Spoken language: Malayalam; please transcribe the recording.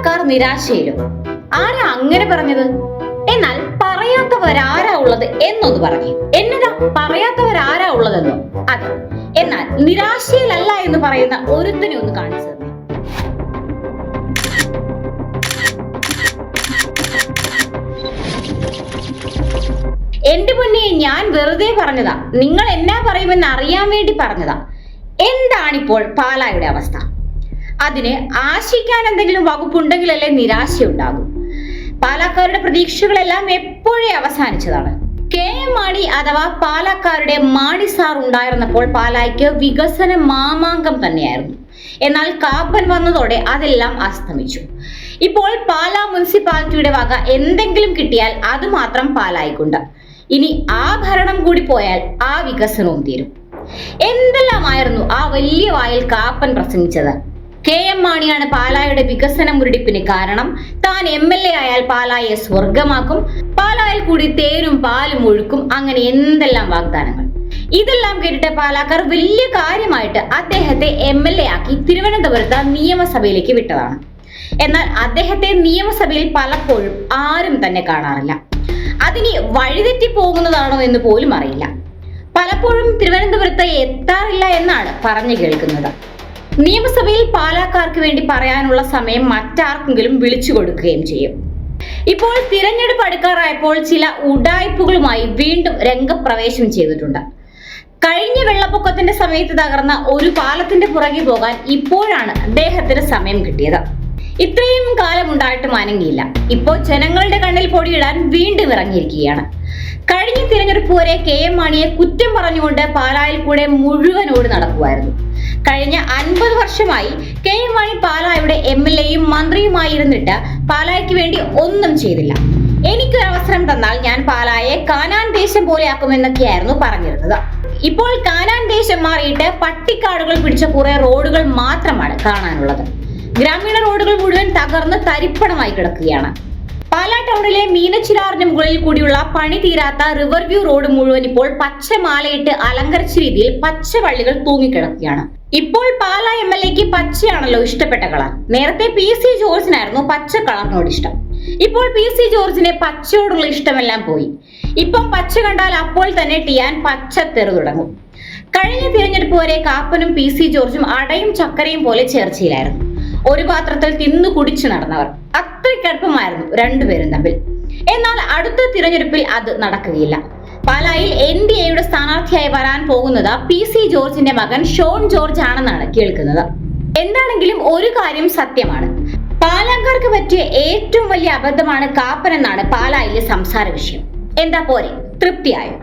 പാലക്കാർ നിരാശയിലും. ആരാ അങ്ങനെ പറഞ്ഞത്? എന്നാൽ പറയാത്തവരാരാ ഉള്ളത് എന്നൊന്ന് പറഞ്ഞു. എന്നതാ പറയാത്തവരാരാ ഉള്ളതെന്നോ? അതെ. എന്നാൽ നിരാശയിലല്ല എന്ന് പറയുന്ന ഒരുത്തനെ ഒന്ന് കാണിച്ചു എന്റെ മുന്നേ ഞാൻ വെറുതെ പറഞ്ഞതാ. നിങ്ങൾ എന്നാ പറയുമെന്ന് അറിയാൻ വേണ്ടി പറഞ്ഞതാ. എന്താണിപ്പോൾ പാലായുടെ അവസ്ഥ? അതിന് ആശിക്കാൻ എന്തെങ്കിലും വകുപ്പുണ്ടെങ്കിലല്ലേ നിരാശയുണ്ടാകും. പാലക്കാരുടെ പ്രതീക്ഷകളെല്ലാം എപ്പോഴേ അവസാനിച്ചതാണ്. കെ എം മാണി അഥവാ പാലക്കാരുടെ മാണി സാർ ഉണ്ടായിരുന്നപ്പോൾ പാലായ്ക്ക് വികസന മാമാങ്കം തന്നെയായിരുന്നു. എന്നാൽ കാപ്പൻ വന്നതോടെ അതെല്ലാം അസ്തമിച്ചു. ഇപ്പോൾ പാലാ മുനിസിപ്പാലിറ്റിയുടെ വക എന്തെങ്കിലും കിട്ടിയാൽ അത് മാത്രം പാലായിക്കൊണ്ട്. ഇനി ആ ഭരണം കൂടി പോയാൽ ആ വികസനവും തീരും. എന്തെല്ലാമായിരുന്നു ആ വലിയ വായിൽ കാപ്പൻ പ്രസംഗിച്ചത്? കെ എം മാണിയാണ് പാലായുടെ വികസന മുരടിപ്പിന് കാരണം. താൻ എം എൽ എ ആയാൽ പാലായെ സ്വർഗമാക്കും പാലായിൽ കൂടി തേനും പാലും ഒഴുക്കും. അങ്ങനെ എന്തെല്ലാം വാഗ്ദാനങ്ങൾ? ഇതെല്ലാം കേട്ടിട്ട് പാലാക്കാർ വലിയ കാര്യമായിട്ട് അദ്ദേഹത്തെ എം എൽ എ ആക്കി തിരുവനന്തപുരത്ത് നിയമസഭയിലേക്ക് വിട്ടതാണ്. എന്നാൽ അദ്ദേഹത്തെ നിയമസഭയിൽ പലപ്പോഴും ആരും തന്നെ കാണാറില്ല. അതിനി വഴിതെറ്റി പോകുന്നതാണോ എന്ന് പോലും അറിയില്ല. പലപ്പോഴും തിരുവനന്തപുരത്ത് എത്താറില്ല എന്നാണ് പറഞ്ഞു കേൾക്കുന്നത്. നിയമസഭയിൽ പാലാക്കാർക്ക് വേണ്ടി പറയാനുള്ള സമയം മറ്റാർക്കെങ്കിലും വിളിച്ചു കൊടുക്കുകയും ചെയ്യും. ഇപ്പോൾ തിരഞ്ഞെടുപ്പ് അടുക്കാറായപ്പോൾ ചില ഉടായ്പകളുമായി വീണ്ടും രംഗപ്രവേശം ചെയ്തിട്ടുണ്ട്. കഴിഞ്ഞ വെള്ളപ്പൊക്കത്തിന്റെ സമയത്ത് തകർന്ന ഒരു പാലത്തിന്റെ പുറകെ പോകാൻ ഇപ്പോഴാണ് അദ്ദേഹത്തിന് സമയം കിട്ടിയത്. ഇത്രയും കാലം ഉണ്ടായിട്ടും അനങ്ങിയില്ല. ഇപ്പോൾ ജനങ്ങളുടെ കണ്ണിൽ പൊടിയിടാൻ വീണ്ടും ഇറങ്ങിയിരിക്കുകയാണ്. കഴിഞ്ഞ തിരഞ്ഞെടുപ്പ് വരെ കെ എം മാണിയെ കുറ്റം പറഞ്ഞുകൊണ്ട് പാലായിൽ കൂടെ മുഴുവൻ ഓട് നടക്കുമായിരുന്നു കഴിഞ്ഞ അൻപത് വർഷമായി കെ എം മാണി പാലായുടെ എം എൽ എയും മന്ത്രിയുമായിരുന്നിട്ട് പാലായ്ക്ക് വേണ്ടി ഒന്നും ചെയ്തില്ല. എനിക്കൊരു അവസരം തന്നാൽ ഞാൻ പാലായെ കാനാൻ ദേശം പോലെ ആക്കുമെന്നൊക്കെയായിരുന്നു പറഞ്ഞിരുന്നത്. ഇപ്പോൾ കാനാൻ ദേശം മാറിയിട്ട് പട്ടിക്കാടുകൾ പിടിച്ച കുറെ റോഡുകൾ മാത്രമാണ് കാണാനുള്ളത്. ഗ്രാമീണ റോഡുകൾ മുഴുവൻ തകർന്ന് തരിപ്പണമായി കിടക്കുകയാണ്. പാലാ ടൗണിലെ മീനച്ചിലാറിന് മുകളിൽ കൂടിയുള്ള പണി തീരാത്ത റിവർ വ്യൂ റോഡ് മുഴുവൻ ഇപ്പോൾ പച്ചമാലയിട്ട് അലങ്കരിച്ച രീതിയിൽ പച്ചവള്ളികൾ തൂങ്ങിക്കിടക്കുകയാണ്. ഇപ്പോൾ പാലാ എം എൽ എക്ക് പച്ചയാണല്ലോ ഇഷ്ടപ്പെട്ട കളർ. നേരത്തെ പി സി ജോർജിനായിരുന്നു പച്ച കളറിനോട് ഇഷ്ടം. ഇപ്പോൾ പി സി ജോർജിന് പച്ചയോടുള്ള ഇഷ്ടമെല്ലാം പോയി. ഇപ്പം പച്ച കണ്ടാൽ അപ്പോൾ തന്നെ ടിയാൻ പച്ച തെറു തുടങ്ങും. കഴിഞ്ഞ തിരഞ്ഞെടുപ്പ് വരെ കാപ്പനും പി സി ജോർജും അടയും ചക്കരയും പോലെ ചേർച്ചയിലായിരുന്നു. ഒരു പാത്രത്തിൽ തിന്നു കുടിച്ചു നടന്നവർ. അത്രയ്ക്കടുപ്പമായിരുന്നു രണ്ടുപേരും തമ്മിൽ. എന്നാൽ അടുത്ത തിരഞ്ഞെടുപ്പിൽ അത് നടക്കുകയില്ല. പാലായിൽ എൻ ഡി എയുടെ സ്ഥാനാർത്ഥിയായി വരാൻ പോകുന്നത് പി സി ജോർജിന്റെ മകൻ ഷോൺ ജോർജ് ആണെന്നാണ് കേൾക്കുന്നത്. എന്താണെങ്കിലും ഒരു കാര്യം സത്യമാണ്. പാലാക്കാർക്ക് പറ്റിയ ഏറ്റവും വലിയ അബദ്ധമാണ് കാപ്പൻ എന്നാണ് പാലായിലെ സംസാര വിഷയം. എന്താ പോരെ? തൃപ്തിയായോ?